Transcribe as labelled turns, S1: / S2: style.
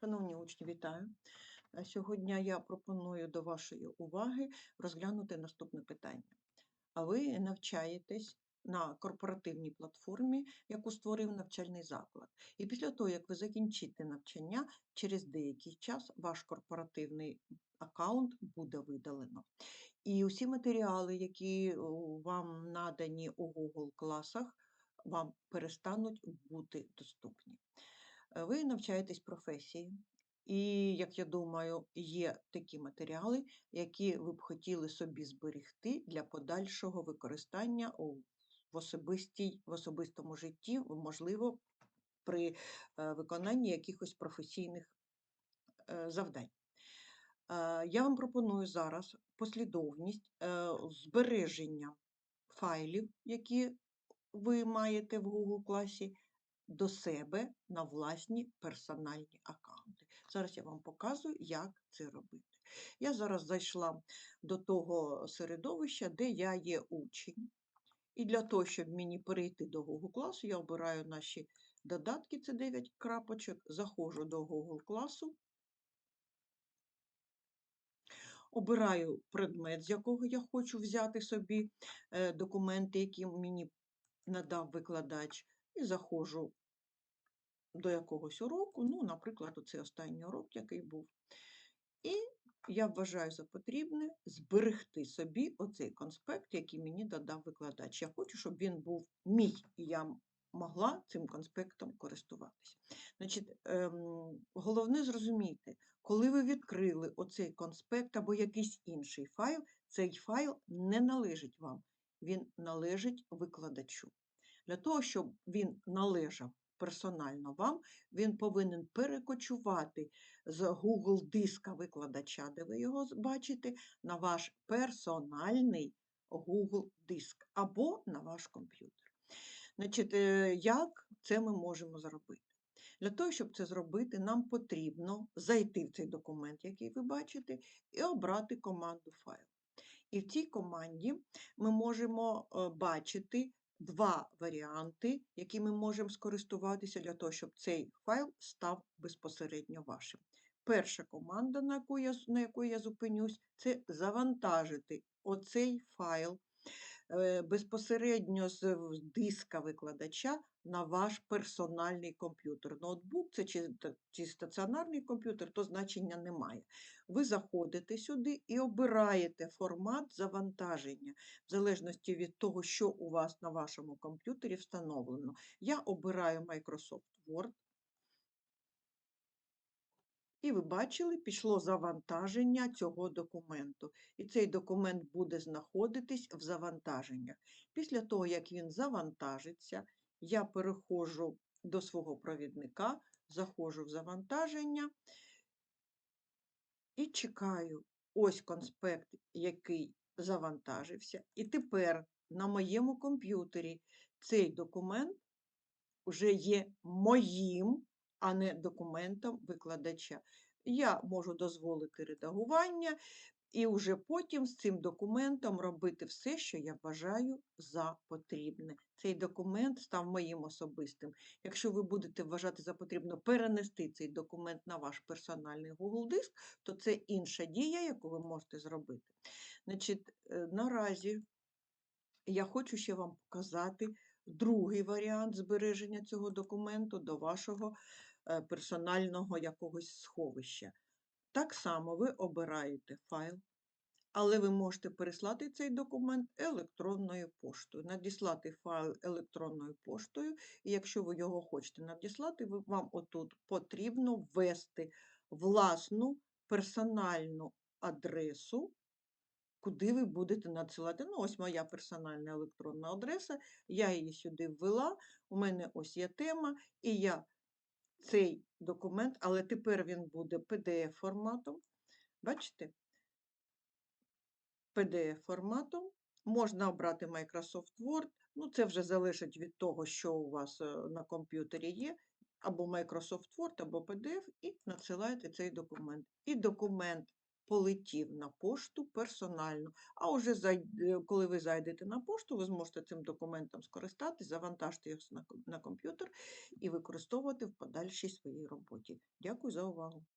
S1: Шановні учні, вітаю! Е, Сьогодні я пропоную до вашої уваги розглянути наступне питання. А ви навчаєтесь на корпоративній платформі, яку створив навчальний заклад. І після того, як ви закінчите навчання, через деякий час ваш корпоративний аккаунт буде видалено. І усі матеріали, які вам надані у Google класах, вам перестануть бути доступні. Е, Ви навчаєтесь професії, і, як я думаю, є такі матеріали, які ви б хотіли собі зберегти для подальшого використання в, особистій, в особистому житті, можливо, при е, виконанні якихось професійних е, завдань. Я вам пропоную зараз послідовність збереження файлів, які ви маєте в Google класі, до себе на власні персональні аккаунти. Зараз я вам показую, як це робити. Я зараз зайшла до того середовища, де я є учень. І для того, щоб мені перейти до Google класу, я обираю наші додатки, це 9 крапочок, заходжу до Google класу, обираю предмет, з якого я хочу взяти собі е, документи, які мені надав викладач, і заходжу до якогось уроку, ну, наприклад, оцей останній урок, який був. І я вважаю за потрібне зберегти собі оцей конспект, який мені додав викладач. Я хочу, щоб він був мій, і я могла цим конспектом користуватися. Значить, ем, головне зрозумійте, коли ви відкрили оцей конспект або якийсь інший файл, цей файл не належить вам, він належить викладачу. Для того, щоб він належав персонально вам, він повинен перекочувати з Google диска викладача, де ви його бачите, на ваш персональний Google диск або на ваш комп'ютер. Значить, е, як це ми можемо зробити? Для того, щоб це зробити, нам потрібно зайти в цей документ, який ви бачите, і обрати команду файл. І в цій команді ми можемо е, бачити два варіанти, які ми можемо скористуватися для того, щоб цей файл став безпосередньо вашим. Перша команда, на яку я, на яку я зупинюсь, це завантажити оцей файл безпосередньо з диска викладача на ваш персональний комп'ютер. Ноутбук це чи, чи стаціонарний комп'ютер, то значення немає. Ви заходите сюди і обираєте формат завантаження, в залежності від того, що у вас на вашому комп'ютері встановлено. Я обираю Microsoft Word. І ви бачили, пішло завантаження цього документу. І цей документ буде знаходитись в завантаженнях. Після того, як він завантажиться, я переходжу до свого провідника, заходжу в завантаження і чекаю. Ось конспект, який завантажився. І тепер на моєму комп'ютері цей документ вже є моїм, а не документом викладача. Я можу дозволити редагування і вже потім з цим документом робити все, що я вважаю за потрібне. Цей документ став моїм особистим. Якщо ви будете вважати за потрібно перенести цей документ на ваш персональний Google диск, то це інша дія, яку ви можете зробити. Значить, е, наразі я хочу ще вам показати другий варіант збереження цього документу до вашого персонального якогось сховища. Так само ви обираєте файл, але ви можете переслати цей документ електронною поштою, надіслати файл електронною поштою, і якщо ви його хочете надіслати, вам отут потрібно ввести власну персональну адресу, куди ви будете надсилати. Ну, ось моя персональна електронна адреса, я її сюди ввела, у мене ось є тема, і я цей документ, але тепер він буде PDF-форматом. Бачите? PDF-форматом. Можна обрати Microsoft Word, ну це вже залежить від того, що у вас е, на комп'ютері є, або Microsoft Word, або PDF, і надсилаєте цей документ. І документ, полетів на пошту персонально. А зай- е, коли ви зайдете на пошту, ви зможете цим документом скористатись, завантажити його на комп'ютер і використовувати в подальшій своїй роботі. Дякую за увагу.